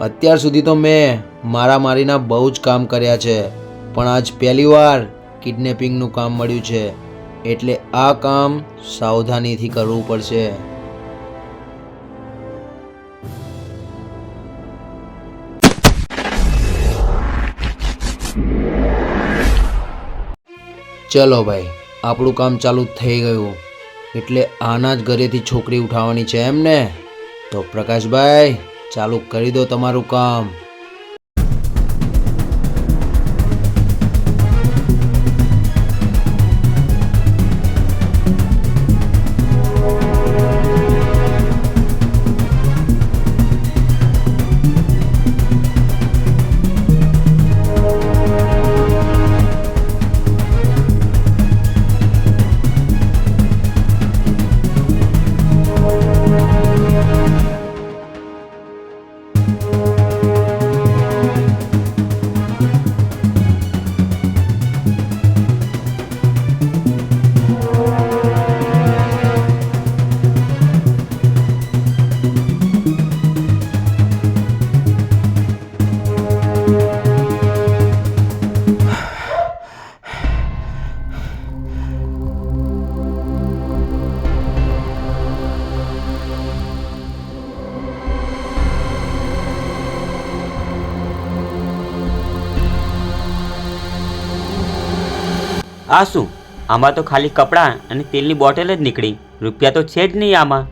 અત્યાર સુધી તો મેં મારા મારીના બહુ જ કામ કર્યા છે. પણ આજ પહેલીવાર કિડનેપિંગનું કામ મળ્યું છે. એટલે આ કામ સાવધાનીથી કરવું પડશે. ચલો ભાઈ, આપણું કામ ચાલુ થઈ ગયું. એટલે આના જ ઘરેથી છોકરી ઉઠાવવાની છે એમ ને તો પ્રકાશભાઈ ચાલુ કરી દો તમારું કામ. આ શું? આમાં તો ખાલી કપડાં અને તેલની બોટલ જ નીકળી. રૂપિયા તો છે જ નહીં આમાં.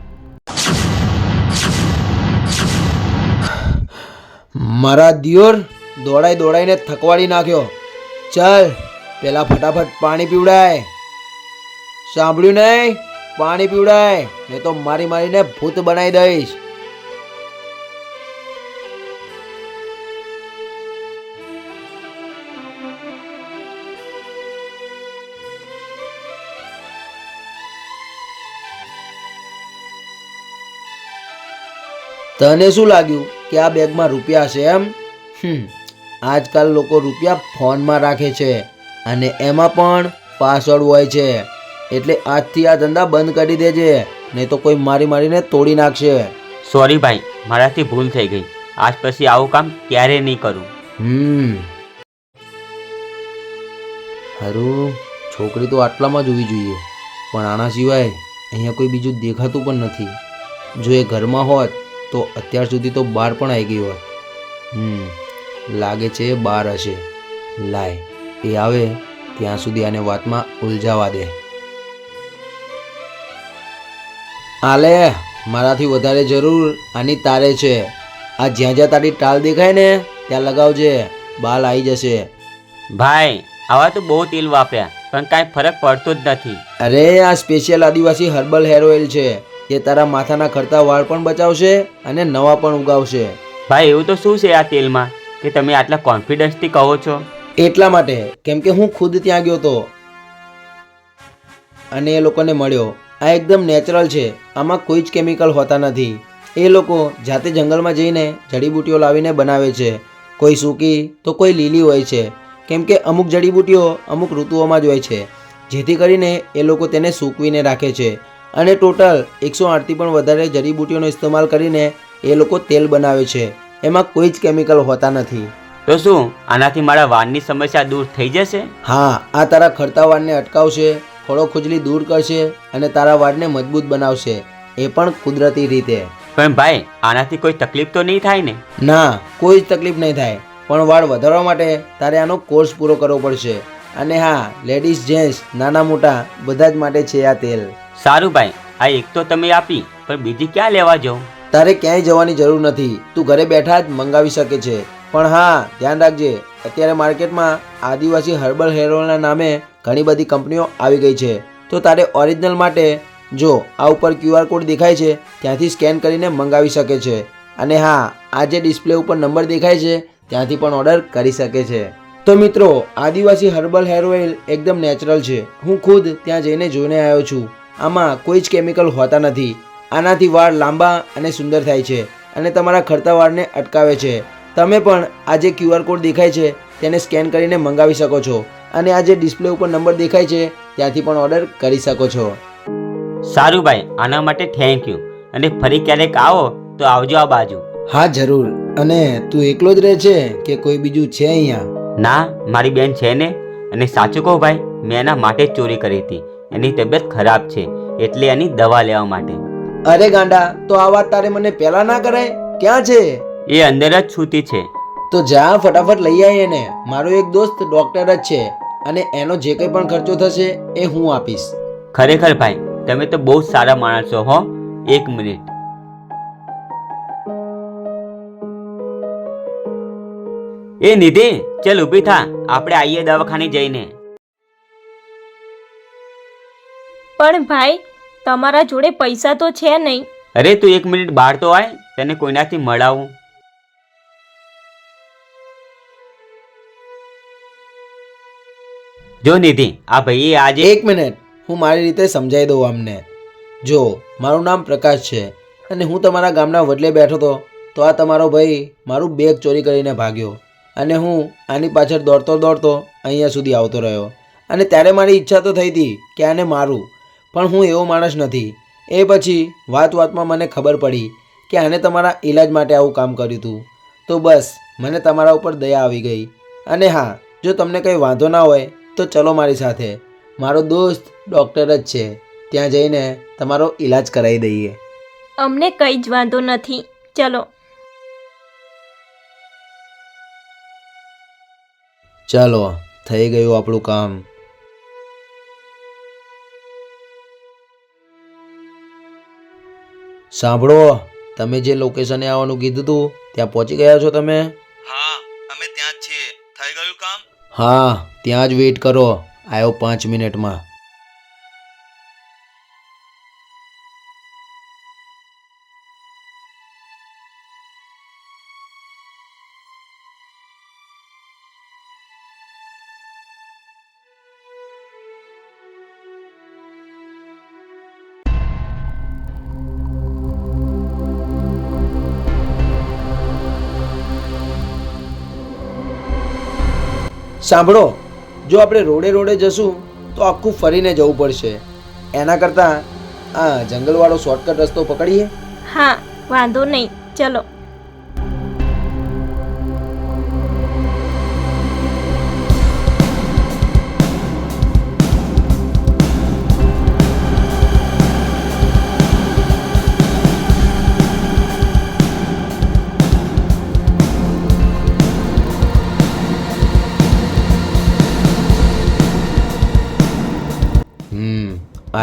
મારા દિયોર દોડાઈ દોડાઈને થકવાડી નાખ્યો. ચાલ, પેલા ફટાફટ પાણી પીવડાય. સાંભળ્યું નહીં? પાણી પીવડાય. નહીં તો મારી મારીને ભૂત બનાવી દઈશ. તને શું લાગ્યું કે આ બેગમાં રૂપિયા છે એમ? હમ આજકાલ લોકો રૂપિયા ફોનમાં રાખે છે અને એમાં પણ પાસવર્ડ હોય છે. એટલે આજથી આ ધંધા બંધ કરી દેજે નહીં તો કોઈ મારી મારીને તોડી નાખશે. સોરી ભાઈ મારાથી ભૂલ થઈ ગઈ. આજ પછી આવું કામ ક્યારે નહીં કરું. હમ. હારું છોકરી તો આટલામાં જ હોવી જોઈએ. પણ આના સિવાય અહીંયા કોઈ બીજું દેખાતું પણ નથી. જો એ ઘરમાં હોત તો અત્યાર સુધી તો બાર પણ આવી ગઈ હોય. હમ લાગે છે એ બહાર હશે. લાય એ આવે ત્યાં સુધી આને વાતમાં ઉલઝાવા દે. આલે મારાથી વધારે જરૂર આની તારે છે. આ જ્યાં જ્યાં તારી ટાલ દેખાય ને ત્યાં લગાવજે બાલ આવી જશે. ભાઈ આવા તો બહુ તેલ વાપર્યા પણ કાંઈ ફરક પડતો જ નથી. અરે આ સ્પેશિયલ આદિવાસી હર્બલ હેર ઓઇલ છે. એ તારા માથાના ખરતા વાળ પણ બચાવશે અને નવા પણ ઉગાવશે. ભાઈ એવું તો શું છે આ તેલમાં? કે તમે આટલા કોન્ફિડન્સથી કહો છો? એટલા માટે કેમ કે હું ખુદ ત્યાં ગયો તો. અને એ લોકોને મળ્યો. આ એકદમ નેચરલ છે. આમાં કોઈ જ કેમિકલ હોતા નથી. એ લોકો જાતે જંગલમાં જઈને જડીબૂટીઓ લાવીને બનાવે છે. કોઈ સૂકી તો કોઈ લીલી હોય છે. કેમ કે અમુક જડીબૂટીઓ અમુક ઋતુઓમાં જ હોય છે. જેથી કરીને એ લોકો તેને સૂકવીને રાખે છે. અને ટોટલ એકસો આઠથી પણ વધારે જડીબુટીઓનો ઇસ્તેમાલ કરીને એ લોકો તેલ બનાવે છે. એમાં કોઈ જ કેમિકલ હોતા નથી. તો શું આનાથી મારા વાળની સમસ્યા દૂર થઈ જશે? હા આ તારા ખરતા વાળને અટકાવશે ખોળો ખુજલી દૂર કરશે અને તારા વાળને મજબૂત બનાવશે. એ પણ કુદરતી રીતે. પણ ભાઈ આનાથી કોઈ તકલીફ તો નહીં થાય ને? ના કોઈ જ તકલીફ નહીં થાય. પણ વાળ વધારવા માટે તારે આનો કોર્સ પૂરો કરવો પડશે. અને હા લેડીઝ જેન્ટ્સ નાના મોટા બધા જ માટે છે આ તેલ. સારું ભાઈ, આ એક તો તમે આપી, પણ બીજી ક્યાં લેવા જાઉં? તારે ક્યાંય જવાની જરૂર નથી. તું ઘરે બેઠા જ મંગાવી શકે છે. પણ હા, ધ્યાન રાખજે, અત્યારે માર્કેટમાં આદિવાસી હર્બલ હેર ઓઇલના નામે ઘણી બધી કંપનીઓ આવી ગઈ છે. તો તારે ઓરિજિનલ માટે, જો, આ ઉપર ક્યુઆર કોડ દેખાય છે, ત્યાંથી સ્કેન કરીને મંગાવી શકે છે. અને હા, આ જે ડિસ્પ્લે ઉપર નંબર દેખાય છે, ત્યાંથી પણ ઓર્ડર કરી શકે છે. તો મિત્રો, આદિવાસી હર્બલ હેર ઓઇલ એકદમ નેચરલ છે. હું ખુદ ત્યાં જઈને જોઈને આવ્યો છું. આમાં કોઈ જ કેમિકલ હોતા નથી. આનાથી વાળ લાંબા અને સુંદર થાય છે અને તમારા ખરતા વાળને અટકાવે છે. તમે પણ આ જે ક્યુઆર કોડ દેખાય છે તેને સ્કેન કરીને મંગાવી શકો છો અને આ જે ડિસ્પ્લે ઉપર નંબર દેખાય છે ત્યાંથી પણ ઓર્ડર કરી શકો છો. સારું ભાઈ આના માટે થેન્ક યુ અને ફરી ક્યારેક આવો તો આવજો આ બાજુ. હા જરૂર. અને તું એકલો જ રહે છે કે કોઈ બીજું છે અહીંયા? ના મારી બેન છે ને. અને સાચું કહું ભાઈ મેં એના માટે જ ચોરી કરી હતી. એની તબિયત ખરાબ છે એટલે એની દવા લેવા માટે. અરે ગાંડા તો આ વાત તારે મને પહેલા ના કરાય? ક્યાં છે? એ અંદર જ છૂતી છે. તો જા ફટાફટ લઈ આવીએ ને મારો એક દોસ્ત ડોક્ટર જ છે અને એનો જે કંઈ પણ ખર્ચો થશે એ હું આપીશ. ખરેખર ભાઈ તમે તો બહુ સારા માણસ છો હો. એક મિનિટ. એ નિધિ ચલ ઊભી થા. આપણે આવીએ દવાખાને જઈને. પણ ભાઈ તમારા જોડે પૈસા તો છે નહીં. અરે તું એક મિનિટ બહાર તો આય તને કોઈનાથી મળાવું. જો નિધિ આ ભાઈએ આજે એક મિનિટ હું મારી રીતે સમજાવી દઉં અમને જો મારું નામ પ્રકાશ છે અને હું તમારા ગામના વડલે બેઠો હતો તો આ તમારો ભાઈ મારું બેગ ચોરી કરીને ભાગ્યો અને હું આની પાછળ દોડતો દોડતો અહીંયા સુધી આવતો રહ્યો. અને ત્યારે મારી ઈચ્છા તો થઈ હતી કે આને મારું પણ હું એવો માણસ નથી. એ પછી વાત વાતમાં મને ખબર પડી કે આને તમારા ઈલાજ માટે આવું કામ કર્યું હતું. તો બસ મને તમારા ઉપર દયા આવી ગઈ. અને હા જો તમને કંઈ વાંધો ના હોય તો ચલો મારી સાથે. મારો દોસ્ત ડૉક્ટર જ છે. ત્યાં જઈને તમારો ઈલાજ કરાવી દઈએ. અમને કંઈ જ વાંધો નથી. ચલો. ચાલો થઈ ગયું આપણું કામ. સાંભળો તમે જે લોકેશને આવવાનું કીધું હતું ત્યાં પહોંચી ગયા છો તમે? હા અમે ત્યાં જ છીએ. થઈ ગયું કામ? હા ત્યાં જ વેઇટ કરો. આવ્યો પાંચ મિનિટમાં. સાંભળો, જો આપણે રોડે રોડે જશું, તો આખું ફરીને જવું પડશે. એના કરતાં આ જંગલવાળો શોર્ટકટ રસ્તો પકડીએ? હા, વાંધો નહીં. ચલો.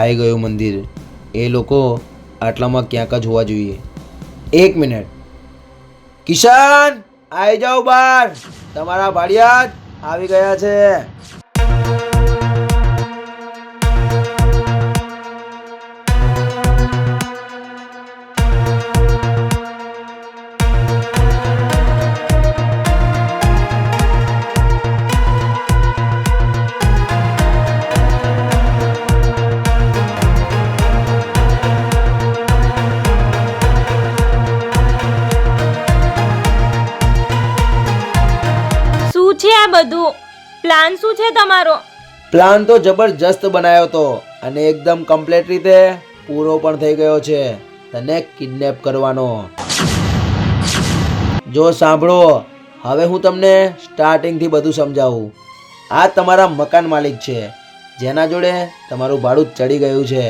આવી ગયું મંદિર. એ લોકો આટલામાં ક્યાંક જ હોવા જોઈએ. એક મિનિટ. કિશન આવી જાઓ બહાર. તમારા ભાડિયા આવી ગયા છે. બધું. પ્લાન શું છે તમારો? પ્લાન તો જબરજસ્ત બનાવ્યો હતો અને એકદમ કમ્પ્લીટ રીતે પૂરો પણ થઈ ગયો છે તને કિડનેપ કરવાનો. જો સાંભળો, હવે હું તમને સ્ટાર્ટિંગથી બધું સમજાવું. આ તમારા મકાન માલિક છે, જેના જોડે તમારું ભાડું ચડી ગયું છે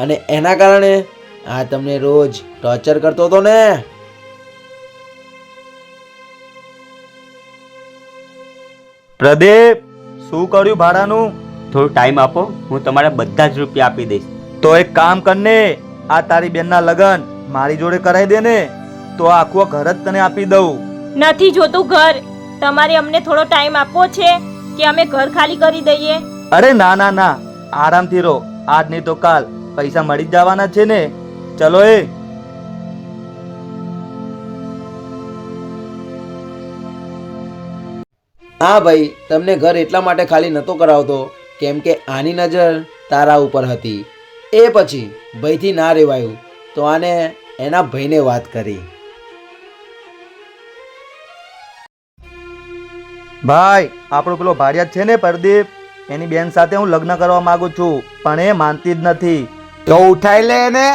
અને એના કારણે આ તમને રોજ ટોર્ચર કરતો હતો ને? પ્રદીપ શું કર્યું ભાડાનું? થોડો ટાઈમ આપો હું તમારા બધા જ રૂપિયા આપી દઈશ. તો એક કામ કરને આ તારી બેનના લગન મારી જોડે કરાવી દે ને તો આખું ઘર જ તને આપી દઉં. નથી જોતું ઘર. તમારે અમને થોડો ટાઈમ આપવો છે કે અમે ઘર ખાલી કરી દઈએ? અરે ના ના ના. આરામથી રહો. આજ નહીં તો કાલ પૈસા મળી જ જવાના છે ને. ચલો એ. હા ભાઈ તમને ઘર એટલા માટે ખાલી નહોતો કરાવતો કેમ કે આની નજર તારા ઉપર હતી. એ પછી ભયથી ના રહેવાયું તો આને એના ભાઈને વાત કરી. ભાઈ આપણો પેલો ભાડિયા છે ને પ્રદીપ? એની બેન સાથે હું લગ્ન કરવા માંગુ છું પણ એ માનતી જ નથી. તો ઉઠાઈ લે એને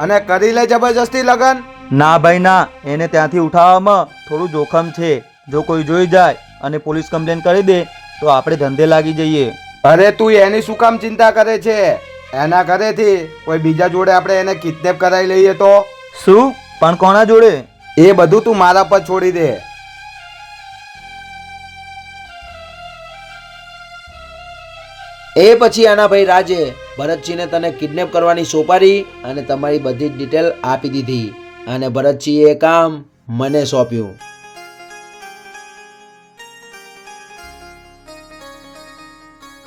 અને કરી લે જબરજસ્તી લગ્ન. ના ભાઈ ના. એને ત્યાંથી ઉઠાવવામાં થોડું જોખમ છે. જો કોઈ જોઈ જાય અને પોલીસ કમ્પ્લેન કરી દે તો આપણે ધંધે લાગી જઈએ. અરે તું એની શું કામ ચિંતા કરે છે? એના ઘરેથી કોઈ બીજા જોડે આપણે એને કિડનેપ કરાવી લઈએ તો? શું? પણ કોના જોડે? એ બધું તું મારા પર છોડી દે. એ પછી આના ભાઈ રાજે ભરતસિંહને તને કિડનેપ કરવાની સોપારી અને તમારી બધી જ ડિટેલ આપી દીધી. અને ભરતસિંહે એ કામ મને સોંપ્યું.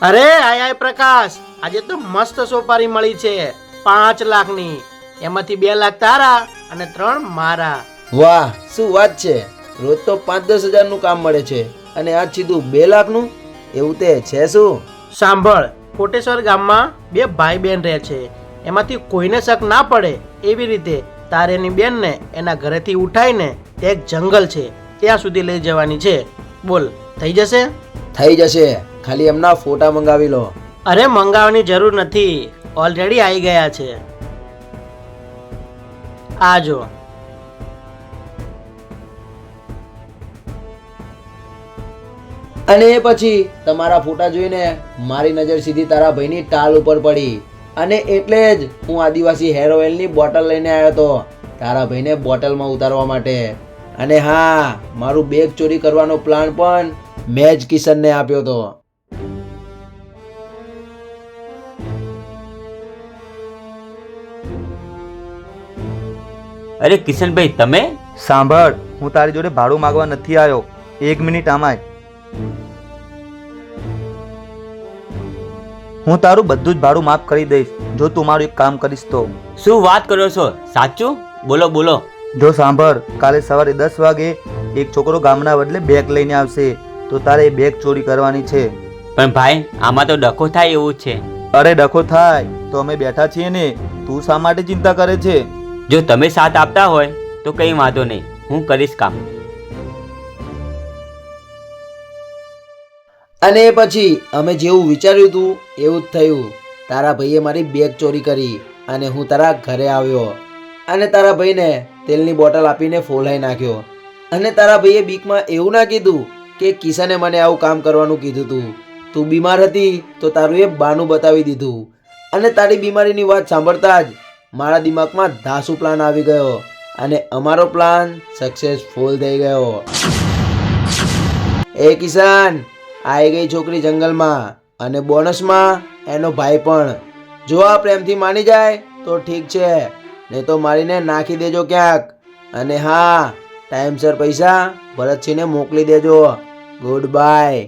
અરે આય આય પ્રકાશ. આજે તો મસ્ત સોપારી મળી છે. પાંચ લાખની. એમાંથી બે લાખ તારા અને ત્રણ મારા. વાહ શું વાત છે? રોજ તો પાંચ દસ હજારનું કામ મળે છે. અને આજ સીધું બે લાખનું? એવું તે છે શું? સાંભળ કોટેશ્વર ગામમાં બે ભાઈ બહેન રહે છે. એમાંથી કોઈને શક ના પડે એવી રીતે તારેની બેનને એના ઘરેથી ઉઠાઈને તે એક જંગલ છે. ત્યાં સુધી લઈ જવાની છે. બોલ થઈ જશે? થઈ જશે. ખાલી એમના ફોટા મંગાવી લો. અરે મંગાવવાની જરૂર નથી. ઓલરેડી આવી ગયા છે. આ જો. અને એ પછી તમારા ફોટા જોઈને મારી નજર સીધી તારા ભાઈની ટાલ ઉપર પડી. અને એટલે જ હું આદિવાસી હેર ઓઇલની બોટલ લઈને આવ્યો હતો તારા ભાઈને બોટલમાં ઉતારવા માટે. અને હા મારું બેગ ચોરી કરવાનો પ્લાન પણ મેં જ કિશનને આપ્યો હતો. અરે કિશનભાઈ તમે? સાંભળ હું તારી જોડે ભાડું માગવા નથી આવ્યો. એક મિનિટ આમાંય. હું તારું બધું જ ભાડું માફ કરી દઈશ. જો તું મારું એક કામ કરીશ તો. શું વાત કરો છો? સાચું? બોલો બોલો. જો સાંભળ કાલે સવારે દસ વાગે એક છોકરો ગામના બદલે બેગ લઈને આવશે. તો તારે એ બેગ ચોરી કરવાની છે. પણ ભાઈ આમાં તો ડખો થાય એવું છે. અરે ડખો થાય. તો અમે બેઠા છીએ ને. તું શા માટે ચિંતા કરે છે? જો તમે સાથ આપતા હોય, તો કંઈ વાંધો નહીં. હું કરીશ કામ. અને પછી અમે જેવું વિચાર્યું હતું એવું જ થયું. તારા ભાઈએ મારી બેગ ચોરી કરી અને હું તારા ઘરે આવ્યો. અને તારા ભાઈને તેલની બોટલ આપીને ફોલાઈ નાખ્યો. અને તારા ભાઈએ બીકમાં એવું ના કીધું કે કિશને મને આવું કામ કરવાનું કીધું તું. તું બીમાર હતી તો તારું એ બાનું બતાવી દીધું. અને તારી બીમારીની વાત સાંભળતા જ મારા દિમાગમાં ધાસુ પ્લાન આવી ગયો અને અમારો પ્લાન સક્સેસફુલ થઈ ગયો. એ કિસાન આવી ગઈ છોકરી જંગલમાં અને બોનસમાં એનો ભાઈ પણ. જો આ પ્રેમથી માની જાય તો ઠીક છે, નહીં તો મારીને નાખી દેજો ક્યાંક. અને હા, ટાઈમસર પૈસા ભરતસિંહને મોકલી દેજો. ગુડ બાય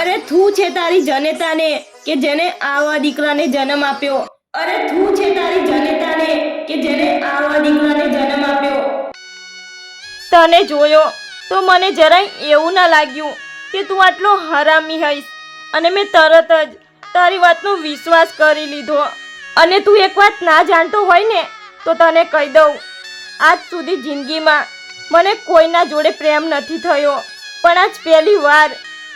અરે થું છે તારી જનેતાને કે જેને આવા દીકરાને જન્મ આપ્યો? અરે તું છે તારી જનેતાને કે જેને આવા દીકરાને જન્મ આપ્યો? તને જોયો તો મને જરાય એવું ના લાગ્યું કે તું આટલો હરામી હઈશ. અને મેં તરત જ તારી વાતનો વિશ્વાસ કરી લીધો. અને તું એક વાત ના જાણતો હોય ને, તો તને કહી દઉં. આજ સુધી જિંદગીમાં મને કોઈના જોડે પ્રેમ નથી થયો. પણ આજ પહેલી વાર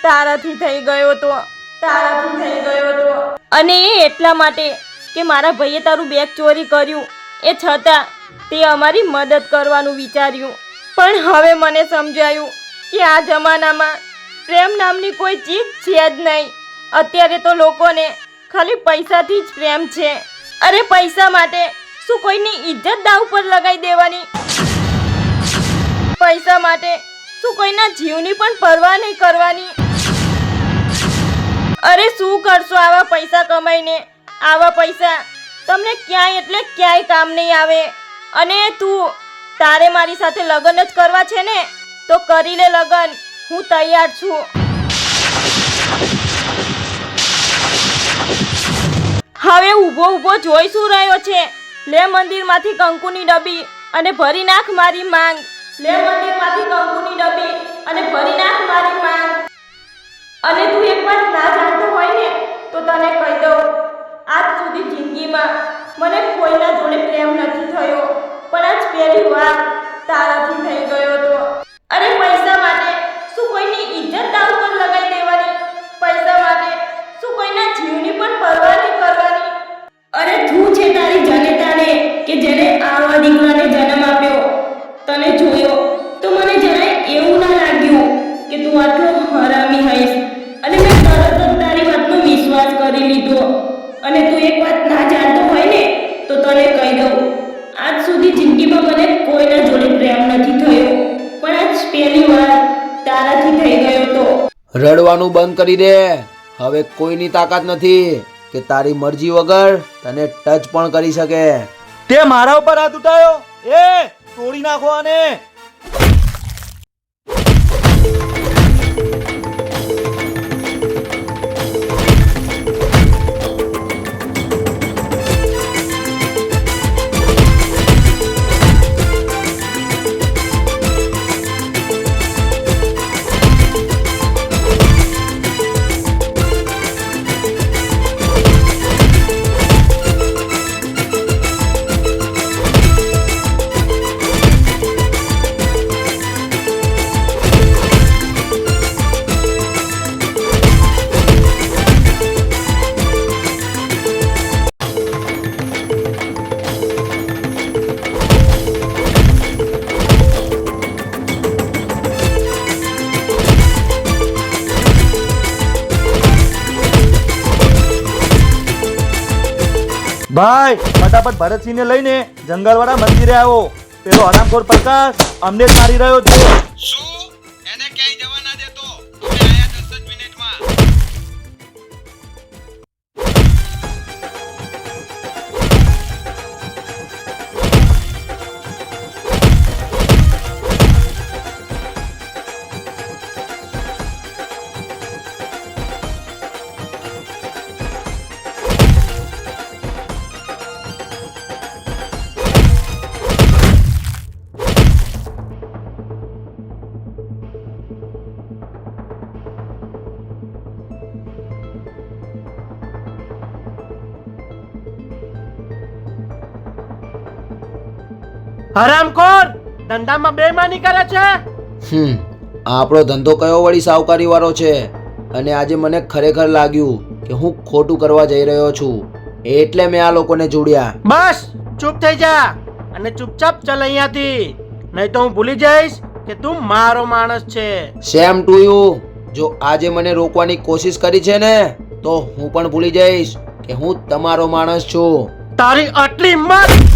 તારાથી થઈ ગયો તો. તારાથી થઈ ગયો તો. અને એ એટલા માટે કે મારા ભાઈએ તારું બેગ ચોરી કર્યું. એ છતાં તે અમારી મદદ કરવાનું વિચાર્યું. પણ હવે મને સમજાયું કે આ જમાનામાં પ્રેમ નામની કોઈ ચીજ છે જ નહીં. અત્યારે તો લોકોને ખાલી પૈસાથી જ પ્રેમ છે. અરે પૈસા માટે શું કોઈની ઇજ્જત દાવ પર લગાવી દેવાની? પૈસા માટે શું કોઈના જીવની પણ પરવા નહીં કરવાની? અરે શું કરશો આવા પૈસા કમાઈને? આવા પૈસા તમને ક્યાંય એટલે ક્યાંય કામ નહીં આવે. અને તું તારે મારી સાથે લગ્ન જ કરવા છે ને, તો કરી લે લગ્ન. હું તૈયાર છું. હવે ઊભો ઊભો જોઈ શું રહ્યો છે? લે મંદિરમાંથી કંકુની ડબ્બી અને ભરી નાખ મારી માંગ. લે મંદિરમાંથી કંકુની ડબ્બી અને ભરી નાખ મારી માંગ. અને તું એક વાત ના જાણતો હોય ને, તો તને કહી દઉં. આજ સુધી જિંદગીમાં મને કોઈના જોડે પ્રેમ નથી થયો, પણ આજ પહેલી વાર તારાથી થઈ ગયો હતો. અરે બંધ કરી દે. હવે કોઈની તાકાત નથી કે તારી મરજી વગર તને ટચ પણ કરી શકે. તે મારા ઉપર હાથ ઉઠાયો. એ, તોડી નાખો આને. ભાઈ, ફટાફટ ભરતસિંહને લઈને જંગલવાળા મંદિરે આવો. પેલો હરામખોર પ્રકાશ અમને જ મારી રહ્યો છે. હરામખોર ધંધામાં બેમાની કરે છે? હમ આપણો ધંધો કયો વળી સાવકારી વાળો છે? અને આજે મને ખરેખર લાગ્યું કે હું ખોટું કરવા જઈ રહ્યો છું. એટલે મેં આ લોકોને જોડ્યા. બસ ચૂપ થઈ જા અને ચૂપચાપ ચાલ અહીંયાથી. નહીં તો હું ભૂલી જઈશ કે તું મારો માણસ છે. સેમ ટુ યુ જો આજે મને રોકવાની કોશિશ કરી છે ને તો હું પણ ભૂલી જઈશ કે હું તમારો માણસ છું. તારી આટલી હિંમત!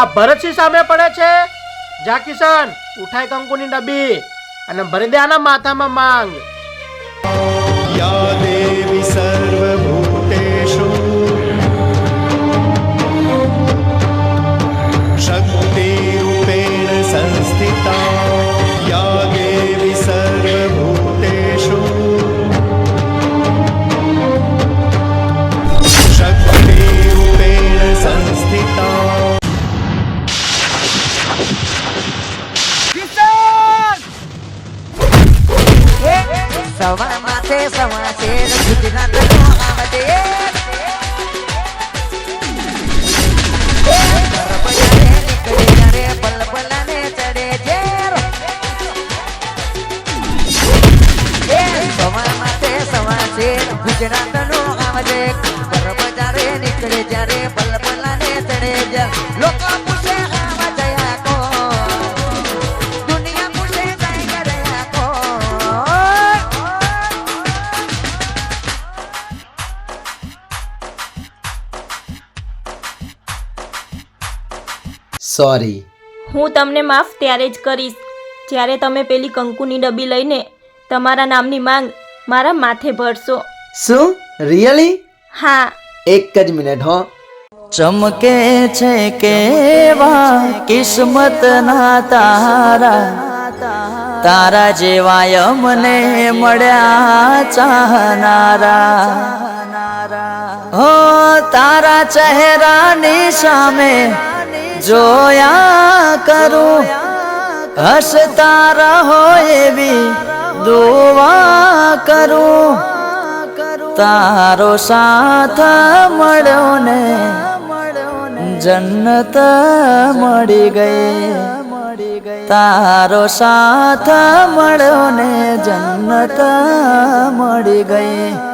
આ ભરતસિંહ સામે પડે છે. જા કિશન, ઉઠાય કંકુની ડબ્બી અને ભરી દે આના માથામાં માંગ. યા દેવી સર્વભૂતેષુ. શક્તિ રૂપેણ સંસ્થિતા. બજારે નીકળે જ્યારે પલપલાને ચડે ઝેર લોકો પૂછે આવા જયા કો? દુનિયા પૂછે જાય ગયા કો? સોરી હું તમને માફ ત્યારે જ કરીશ. જ્યારે તમે પેલી કંકુની ડબ્બી લઈને તમારા નામની માંગ મારા માથે ભરશો. શું? રિયલી હા. એક જ મિનિટ, હો. ચમકે છે કેવા કિસ્મત ના તારા. તારા જેવાય મને મળ્યા ચાહનારા. હો, તારા ચહેરાની સામે જોયા કરું. હસતા રહો એવી દુવા કરું. તારો સાથ મળ્યો ને જન્નત મળી ગઈ. તારો સાથ મળ્યો ને જન્નત મળી ગઈ.